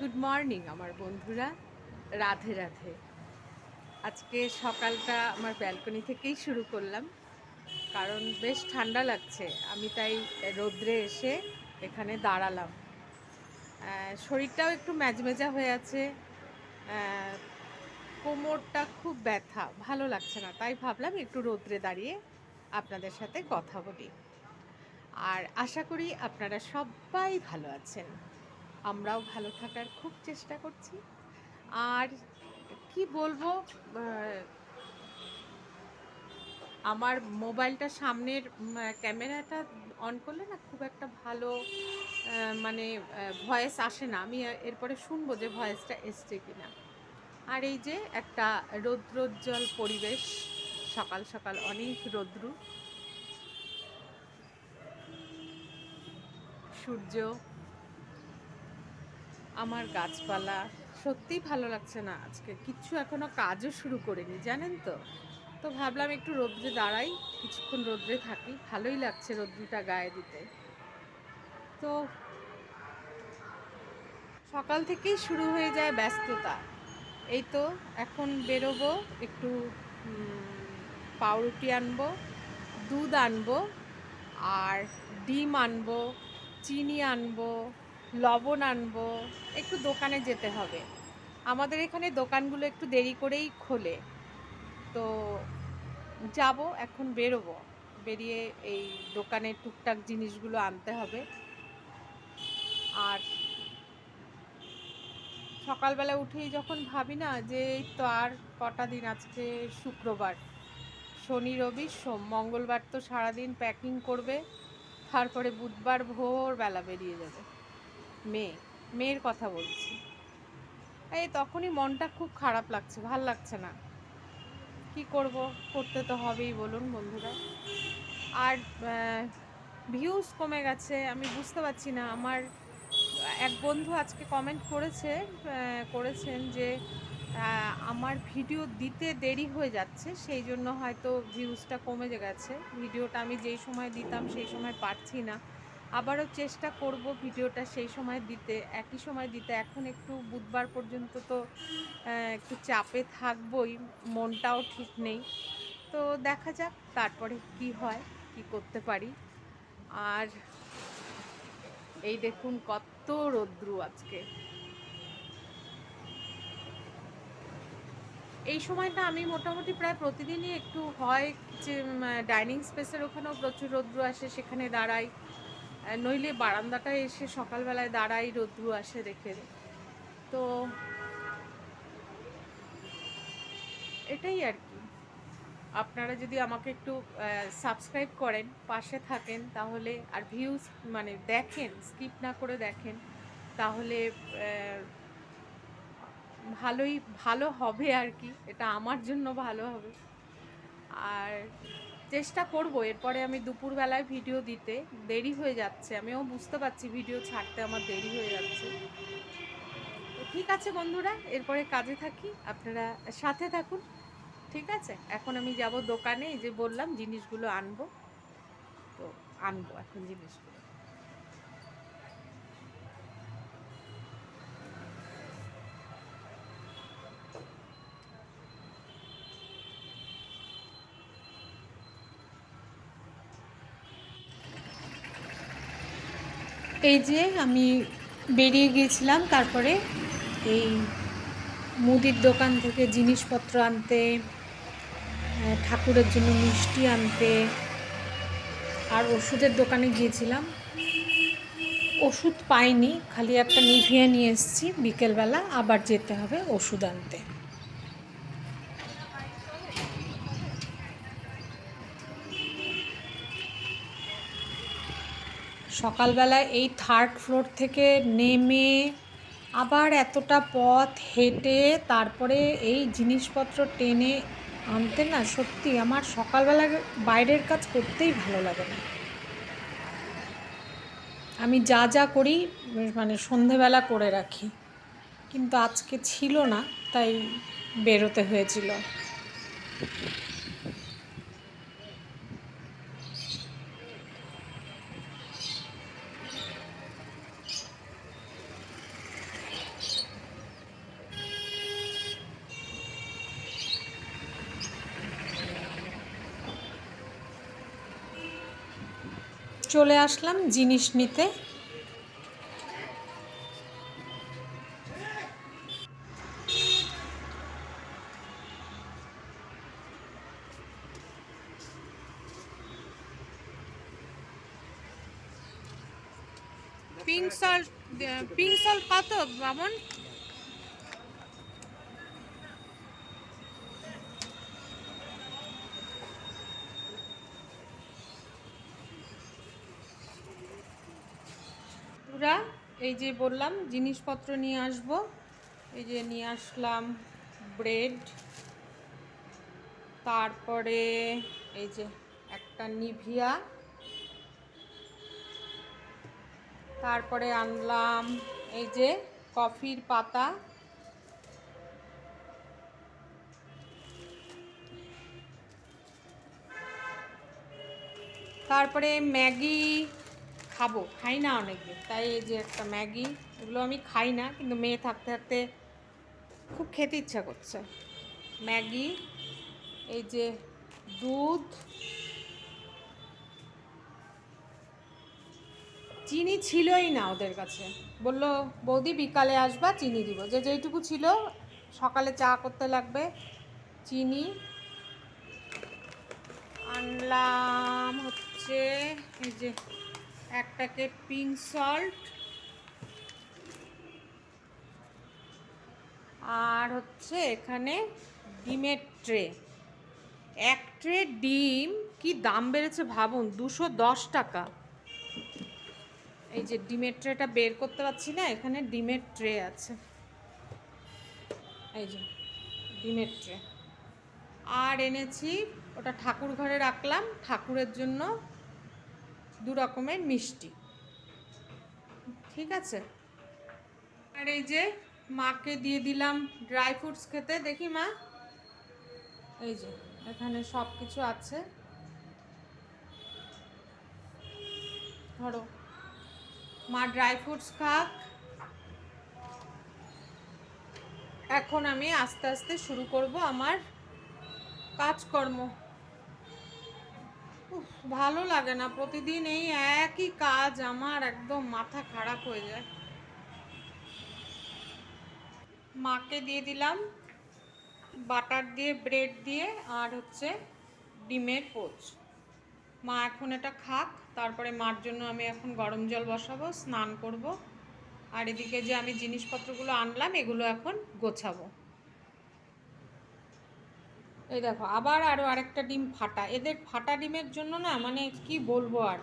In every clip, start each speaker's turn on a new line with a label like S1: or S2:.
S1: Good morning আমার বন্ধুরা। রাধে রাধে। আজকে সকালটা আমার ব্যালকনি থেকেই শুরু করলাম, কারণ বেশ ঠান্ডা লাগছে। আমি তাই রোদ্রে এসে এখানে দাঁড়ালাম। শরীরটাও একটু ম্যাজমেজা হয়ে আছে। কোমরটা খুব ব্যথা, ভালো লাগছে না। তাই ভাবলাম একটু রোদ্রে দাঁড়িয়ে আপনাদের সাথে কথা বলি। আর আশা করি আপনারা সবাই ভালো আছেন। আমরাও ভালো থাকার খুব চেষ্টা করছি। আর কি বলব আমার মোবাইলটা সামনের ক্যামেরাটা অন করলে না খুব একটা ভালো মানে ভয়েস আসে না। আমি এরপরে শুনব যে ভয়েসটা এসছে কি না আর এই যে একটা রৌদ্রোজ্জ্বল পরিবেশ, সকাল সকাল অনেক রৌদ্রু। সূর্য আমার গাছপালা। সত্যিই ভালো লাগছে না আজকে। কিচ্ছু এখনও কাজও শুরু করিনি, জানেন তো? তো ভাবলাম একটু রোদ্রে দাঁড়াই, কিছুক্ষণ রোদ্রে থাকি। ভালোই লাগছে রোদ্রুটা গায়ে দিতে। তো সকাল থেকেই শুরু হয়ে যায় ব্যস্ততা। এই তো এখন বেরোবো, একটু পাউরুটি আনব, দুধ আনব, আর ডিম আনব, চিনি আনব লবণ আনব, একটু দোকানে যেতে হবে। আমাদের এখানে দোকানগুলো একটু দেরি করেই খোলে। তো যাব, এখন বেরোবো। বেরিয়ে এই দোকানে টুকটাক জিনিসগুলো আনতে হবে। আর সকালবেলা উঠেই যখন ভাবি না যে এই তো আর কটা দিন, আজকে শুক্রবার। শনি, রবি, সোম, মঙ্গলবার তো সারাদিন প্যাকিং করবে। তারপরে বুধবার ভোরবেলা বেরিয়ে যাবে। মেয়ে, মেয়ের কথা বলছি। এই তখনই মনটা খুব খারাপ লাগছে, ভালো লাগছে না। কি করব? করতে তো হবেই, বলুন বন্ধুরা। আর ভিউজ কমে গেছে, আমি বুঝতে পারছি না। আমার এক বন্ধু আজকে কমেন্ট করেছে করেছেন যে আমার ভিডিও দিতে দেরি হয়ে যাচ্ছে, সেই জন্য হয়তো ভিউজটা কমে গেছে। ভিডিওটা আমি যেই সময় দিতাম, সেই সময় পারছি না। আবারও চেষ্টা করব ভিডিওটা সেই সময় দিতে, একই সময় দিতে। এখন একটু বুধবার পর্যন্ত তো একটু চাপে থাকবই, মনটাও ঠিক নেই। তো দেখা যাক তারপরে কি হয়, কি করতে পারি। আর এই দেখুন কত রৌদ্রু আজকে। এই সময়টা আমি মোটামুটি প্রায় প্রতিদিনই একটু হয় যে ডাইনিং স্পেসের ওখানেও প্রচুর রৌদ্র আসে, সেখানে দাঁড়াই। নইলে বারান্দাটায় এসে সকালবেলায় দাঁড়াই রৌদ্রু আসে দেখে। তো এটাই আর কি। আপনারা যদি আমাকে একটু সাবস্ক্রাইব করেন, পাশে থাকেন, তাহলে আর ভিউজ মানে দেখেন স্কিপ না করে দেখেন, তাহলে ভালোই, ভালো হবে আর কি। এটা আমার জন্য ভালো হবে। আর চেষ্টা করব। এরপরে আমি দুপুরবেলায় ভিডিও দিতে। দেরি হয়ে যাচ্ছে। আমিও বুঝতে পারছি ভিডিও ছাড়তে আমার দেরি হয়ে যাচ্ছে। ঠিক আছে বন্ধুরা, এরপরে কাজে থাকি। আপনারা সাথে থাকুন। ঠিক আছে? এখন আমি যাব দোকানে। এই যে বললাম, জিনিসগুলো আনব। তো আনব এখন জিনিসগুলো। এই যে আমি বেরিয়ে গিয়েছিলাম, তারপরে এই মুদির দোকান থেকে জিনিসপত্র আনতে ঠাকুরের জন্য মিষ্টি আনতে আর ওষুধের দোকানে গিয়েছিলাম। ওষুধ পাইনি, খালি একটা নিভিয়া নিয়ে এসেছি, বিকেলবেলা আবার যেতে হবে ওষুধ আনতে। সকালবেলা এই থার্ড ফ্লোর থেকে নেমে আবার এতটা পথ হেঁটে তারপরে এই জিনিসপত্র টেনে আনতে না সত্যি আমার সকালবেলা বাইরের কাজ করতেই ভালো লাগে না। আমি যা যা করি মানে সন্ধেবেলা করে রাখি। কিন্তু আজকে ছিল না, তাই বেরোতে হয়েছিল। চলে আসলাম জিনিস নিতে। পিঙ্ক সল্ট পিঙ্ক সল্ট কত বামন পুরা এই যে বললাম, জিনিসপত্র নিয়ে আসব। এই যে নিয়ে আসলাম ব্রেড। তারপরে এই যে একটা নিভিয়া। তারপরে আনলাম এই যে কফির পাতা। তারপরে ম্যাগি। খাব, খাই না অনেকদিন তাই এই যে একটা ম্যাগি, এগুলো আমি খাই না, কিন্তু মেয়ে থাকতে থাকতে খুব খেতে ইচ্ছা করছে। ম্যাগি, এই যে দুধ, চিনি ছিলই না ওদের কাছে। বলল, বৌদি বিকালে আসবা, চিনি দিব। যে যেইটুকু ছিল, সকালে চা করতে লাগবে, চিনি। আনলাম হচ্ছে, এই যে এক প্যাকেট পিঙ্ক সল্ট আর হচ্ছে এখানে ডিমের ট্রে। এক ট্রে ডিম, কি দাম বেড়েছে ভাবুন? দুশো দশ টাকা। এই যে ডিমের ট্রেটা বের করতে পারছি না, এখানে ডিমের ট্রে আছে। এই যে ডিমের ট্রে। আর এনেছি, ওটা ঠাকুর ঘরে রাখলাম, ঠাকুরের জন্য দু রকমের মিষ্টি। ঠিক আছে? আর এই যে মাকে দিয়ে দিলাম ড্রাই ফ্রুটস খেতে। দেখি মা। এই যে, এখানে সব কিছু আছে। ধরো, মা ড্রাই ফ্রুটস খাক। এখন আমি আস্তে আস্তে শুরু করব আমার কাজকর্ম। ভালো লাগে না। প্রতিদিন এই একই কাজ আমার একদম মাথা খারাপ হয়ে যায়। মাকে দিয়ে দিলাম বাটার দিয়ে, ব্রেড দিয়ে আর হচ্ছে ডিমের পোচ। মা এখন এটা খাক, তারপরে মার জন্য আমি এখন গরম জল বসাবো, স্নান করব। আর এদিকে যে আমি জিনিসপত্রগুলো আনলাম, এগুলো এখন গোছাবো। এই দেখো, আবার আরও আরেকটা ডিম ফাটা। এদের ফাটা ডিমের জন্য না মানে কি বলব আর?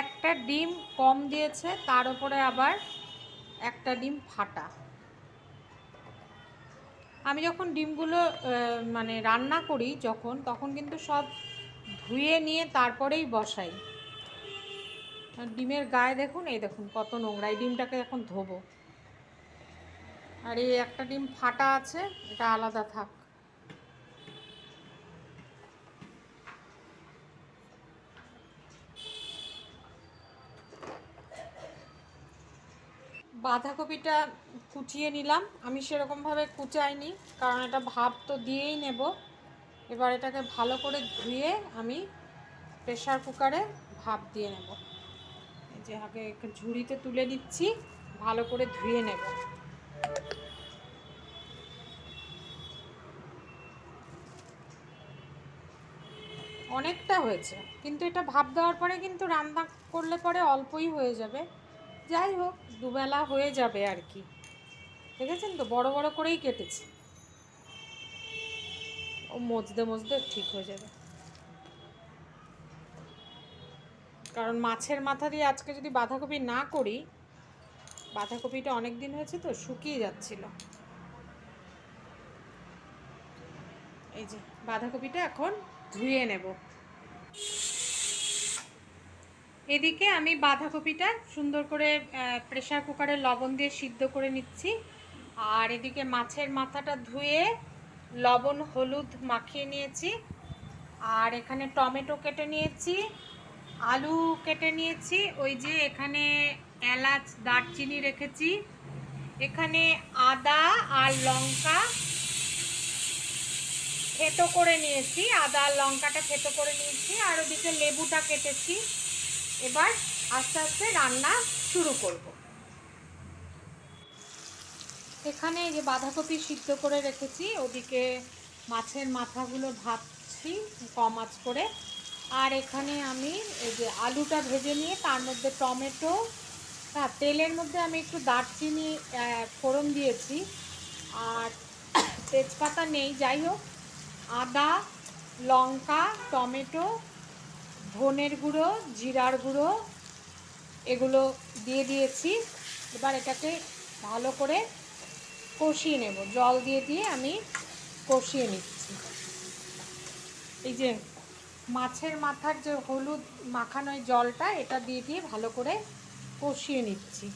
S1: একটা ডিম কম দিয়েছে, তার উপরে আবার একটা ডিম ফাটা। আমি যখন ডিমগুলো মানে রান্না করি যখন, তখন কিন্তু সব ধুয়ে নিয়ে তারপরেই বসাই। ডিমের গায়ে দেখুন, এই দেখুন কত নোংরা, এই ডিমটাকে এখন ধোবো। আর এই একটা ডিম ফাটা আছে, এটা আলাদা থাক। বাঁধাকপিটা কুচিয়ে নিলাম। আমি সেরকমভাবে কুচাইনি, কারণ এটা ভাব তো দিয়েই নেব। এবার এটাকে ভালো করে ধুয়ে আমি প্রেশার কুকারে ভাপ দিয়ে নেব। যে আগে ঝুড়িতে তুলে নিচ্ছি, ভালো করে ধুয়ে নেব। অনেকটা হয়েছে, কিন্তু এটা ভাপ দেওয়ার পরে কিন্তু রান্না করলে পরে অল্পই হয়ে যাবে। যাই হোক, দুবেলা হয়ে যাবে আর কি। দেখেছেন তো? বড় বড় করেই কেটেছি। ও মজদে মজদে ঠিক হয়ে যাবে। কারণ মাছের মাথা দিয়ে আজকে যদি বাঁধাকপি না করি, বাঁধাকপিটা অনেক দিন হয়েছে তো, শুকিয়ে যাচ্ছিল। এই যে, বাঁধাকপিটা এখন ধুয়ে নেব। এদিকে আমি বাঁধাকপিটা সুন্দর করে প্রেসার কুকারে লবণ দিয়ে সিদ্ধ করে নিচ্ছি। আর এদিকে মাছের মাথাটা ধুয়ে লবণ, হলুদ মাখিয়ে নিয়েছি। আর এখানে টমেটো কেটে নিয়েছি, আলু কেটে নিয়েছি, ওই যে এখানে এলাচ, দারচিনি রেখেছি। এখানে আদা আর লঙ্কা থেতো করে নিয়েছি, আদা আর লঙ্কাটা থেতো করে নিয়েছি। আর ওদিকে লেবুটা কেটেছি। এবার আস্তে আস্তে রান্না শুরু করব। এখানে যে বাঁধাকপি সিদ্ধ করে রেখেছি, ওদিকে মাছের মাথাগুলো ভাবছি কম আঁচ করে। আর এখানে আমি এই যে আলুটা ভেজে নিয়ে তার মধ্যে টমেটো হ্যাঁ তেলের মধ্যে আমি একটু দারচিনি ফোড়ন দিয়েছি। আর তেজপাতা নেই, যাই হোক, আদা, লঙ্কা, টমেটো ধনের গুঁড়ো, জিরার গুঁড়ো এগুলো দিয়ে দিয়েছি। এবার এটাকে ভালো করে কষিয়ে নেব। জল দিয়ে দিয়ে আমি কষিয়ে নিচ্ছি। এই যে মাছের মাথার যে হলুদ মাখানো জলটা, এটা দিয়ে দিয়ে ভালো করে কষিয়ে নিচ্ছি।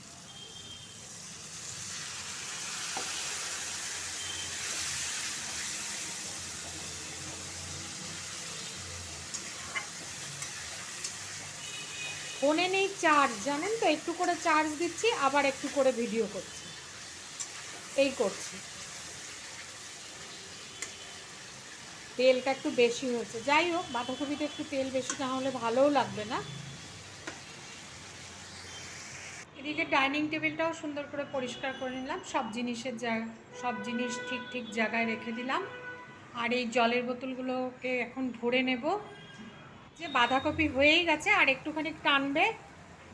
S1: ফোনে নেই চার্জ জানেন তো? একটু করে চার্জ দিচ্ছি, আবার একটু করে ভিডিও করছি। এই করছি। তেলটা একটু বেশি হয়েছে। যাই হোক, বাঁধাকপিতে একটু তেল বেশি না হলে ভালোও লাগবে না। এদিকে ডাইনিং টেবিলটাও সুন্দর করে পরিষ্কার করে নিলাম। সব জিনিসের জায়গা সব জিনিস ঠিক ঠিক জায়গায় রেখে দিলাম। আর এই জলের বোতলগুলোকে এখন ভরে নেব। যে বাঁধাকপি হয়েই গেছে আর একটুখানি টানবে,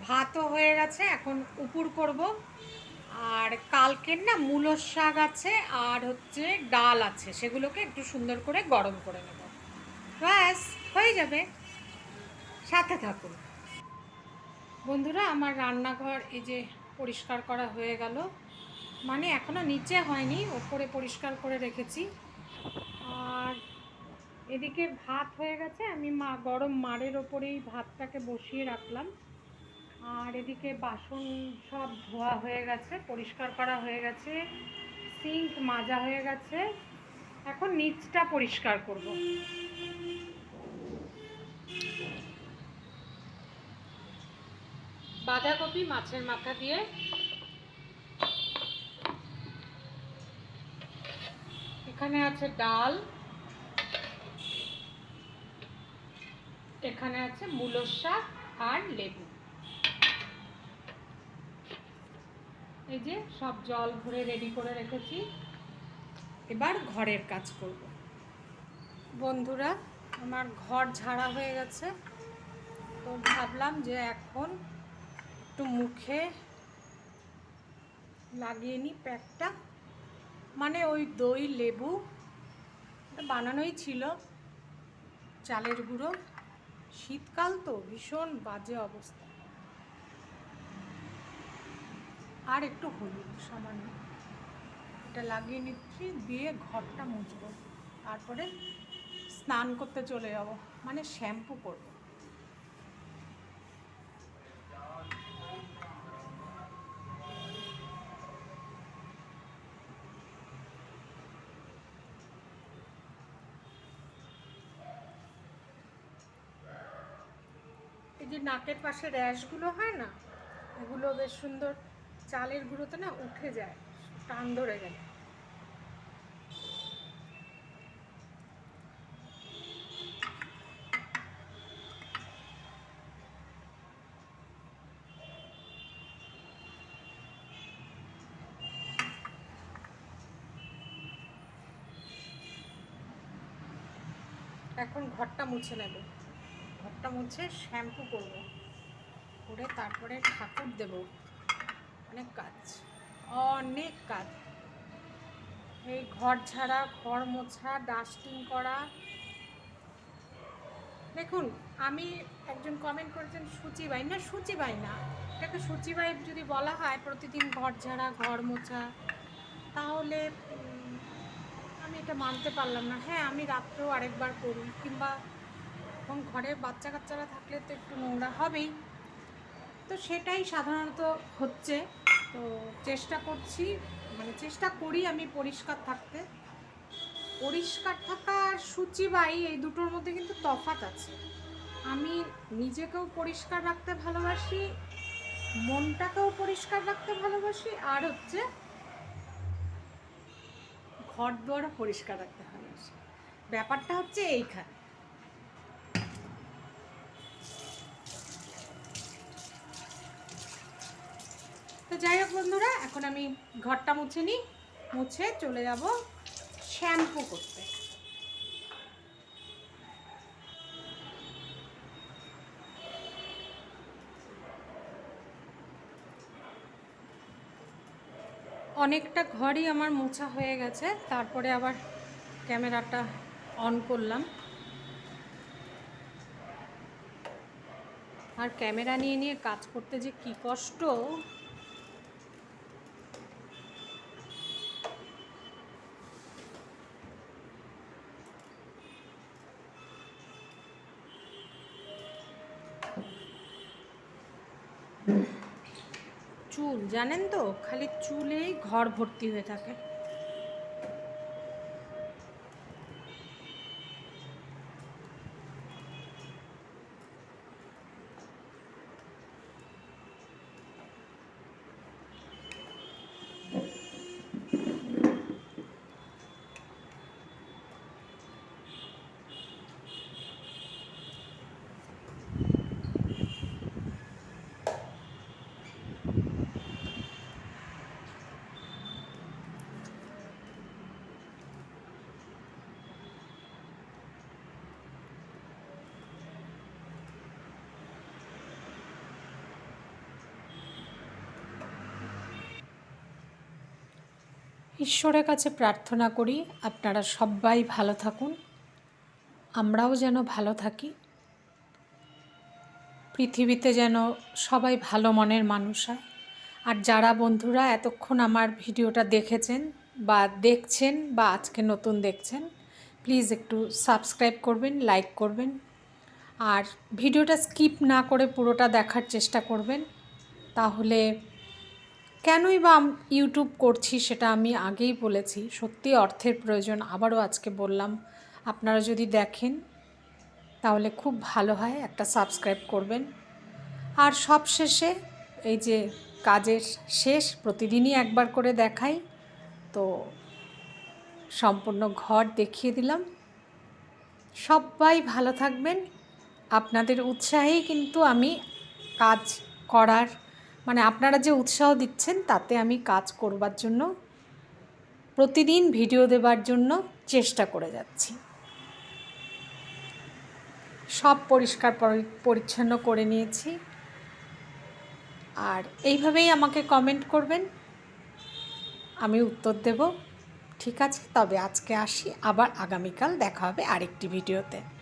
S1: ভাতও হয়ে গেছে, এখন উপুর করব। আর কালকের না মূলোর শাক আছে আর হচ্ছে ডাল আছে, সেগুলোকে একটু সুন্দর করে গরম করে নেব। ব্যাস, হয়ে যাবে। সাথে থাকুন। বন্ধুরা, আমার রান্নাঘর এই যে পরিষ্কার করা হয়ে গেল। মানে এখনও নিচে হয়নি, ওপরে পরিষ্কার করে রেখেছি। আর এদিকে ভাত হয়ে গেছে, আমি মা, গরম মারের ওপরেই ভাতটাকে বসিয়ে রাখলাম। আর এদিকে বাসন সব ধোয়া হয়ে গেছে, পরিষ্কার করা হয়ে গেছে, সিঙ্ক মাজা হয়ে গেছে। এখন নিচটা পরিষ্কার করব। বাঁধাকপি মাছের মাথা দিয়ে। এখানে আছে ডাল। এখানে আছে মূলোর শাক আর লেবু। এই যে সব জল ভরে রেডি করে রেখেছি। এবার ঘরের কাজ করব। বন্ধুরা, আমার ঘর ঝাড়া হয়ে গেছে। তো ভাবলাম যে এখন একটু মুখে লাগিয়ে নিই প্যাকটা। মানে ওই দই, লেবু বানানোই ছিল। চালের গুঁড়ো। শীতকাল তো ভীষণ বাজে অবস্থা। আর একটু হলুদ সামান্য। এটা লাগিয়ে নিচ্ছি, দিয়ে ঘরটা মুছবো। তারপরে স্নান করতে চলে যাব। মানে শ্যাম্পু করব। যে নাকের পাশে র্যাশগুলো হয় না, এগুলো বেশ সুন্দর চালের গুঁড়োতে না উঠে যায়, টান ধরে গেলে এখন ঘরটা মুছে নেবে। ঘরটা মুছে শ্যাম্পু করব। করে তারপরে ঠাকুর দেব। অনেক কাজ। অনেক কাজ। এই ঘর ঝাড়া ঘর মোছা, ডাস্টিং করা। দেখুন, আমি একজন কমেন্ট করেছেন, সূচিবাই। না সূচিবাই না। এটাকে সূচিবাই যদি বলা হয়, প্রতিদিন ঘর ঝাড়া ঘর মোছা, তাহলে আমি এটা মানতে পারলাম না। হ্যাঁ আমি রাত্রেও আরেকবার করি, কিংবা এবং ঘরে বাচ্চা কাচ্চারা থাকলে তো একটু নোংরা হবেই। তো সেটাই সাধারণত হচ্ছে। তো চেষ্টা করছি মানে চেষ্টা করি আমি পরিষ্কার থাকতে। পরিষ্কার থাকা আর সূচিবাই এই দুটোর মধ্যে কিন্তু তফাৎ আছে। আমি নিজেকেও পরিষ্কার রাখতে ভালোবাসি, মনটাকেও পরিষ্কার রাখতে ভালোবাসি, আর হচ্ছে ঘর দুয়ারও পরিষ্কার রাখতে ভালোবাসি। ব্যাপারটা হচ্ছে এইখানে। তো যাই হোক বন্ধুরা, এখন আমি ঘরটা মুছে নিই, মুছে চলে যাব শ্যাম্পু করতে। অনেকটা ঘরই আমার মোছা হয়ে গেছে, তারপরে আবার ক্যামেরাটা অন করলাম। আর ক্যামেরা নিয়ে নিয়ে কাজ করতে যে কি কষ্ট! চুল জানেন তো? খালি চুলেই ঘর ভর্তি হয়ে থাকে। ঈশ্বরের কাছে প্রার্থনা করি, আপনারা সবাই ভালো থাকুন। আমরাও যেন ভালো থাকি। পৃথিবীতে যেন সবাই ভালো মনের মানুষ হয়। আর যারা বন্ধুরা এতক্ষণ আমার ভিডিওটা দেখেছেন বা দেখছেন বা আজকে নতুন দেখছেন, প্লিজ একটু সাবস্ক্রাইব করবেন, লাইক করবেন। আর ভিডিওটা স্কিপ না করে পুরোটা দেখার চেষ্টা করবেন। তাহলে কেনই বা ইউটিউব করছি সেটা আমি আগেই বলেছি। সত্যি অর্থের প্রয়োজন, আবারও আজকে বললাম। আপনারা যদি দেখেন, তাহলে খুব ভালো হয় একটা সাবস্ক্রাইব করবেন। আর সব শেষে এই যে কাজের শেষ, প্রতিদিনই একবার করে দেখাই, তো সম্পূর্ণ ঘর দেখিয়ে দিলাম। সবাই ভালো থাকবেন। আপনাদের উৎসাহেই কিন্তু আমি কাজ করার মানে আপনারা যে উৎসাহ দিচ্ছেন, তাতে আমি কাজ করবার জন্য, প্রতিদিন ভিডিও দেবার জন্য চেষ্টা করে যাচ্ছি। সব পরিষ্কার পরি- পরিচ্ছন্ন করে নিয়েছি। আর এইভাবেই আমাকে কমেন্ট করবেন। আমি উত্তর দেব। ঠিক আছে? তবে আজকে আসি। আবার আগামীকাল দেখা হবে আরেকটি ভিডিওতে।